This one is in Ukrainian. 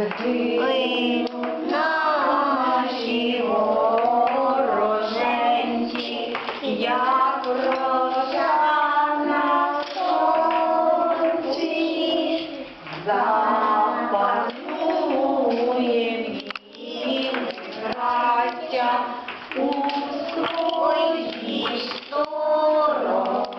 Ви наші вороженці, як роса на сонці, запануєм у своїй стороні.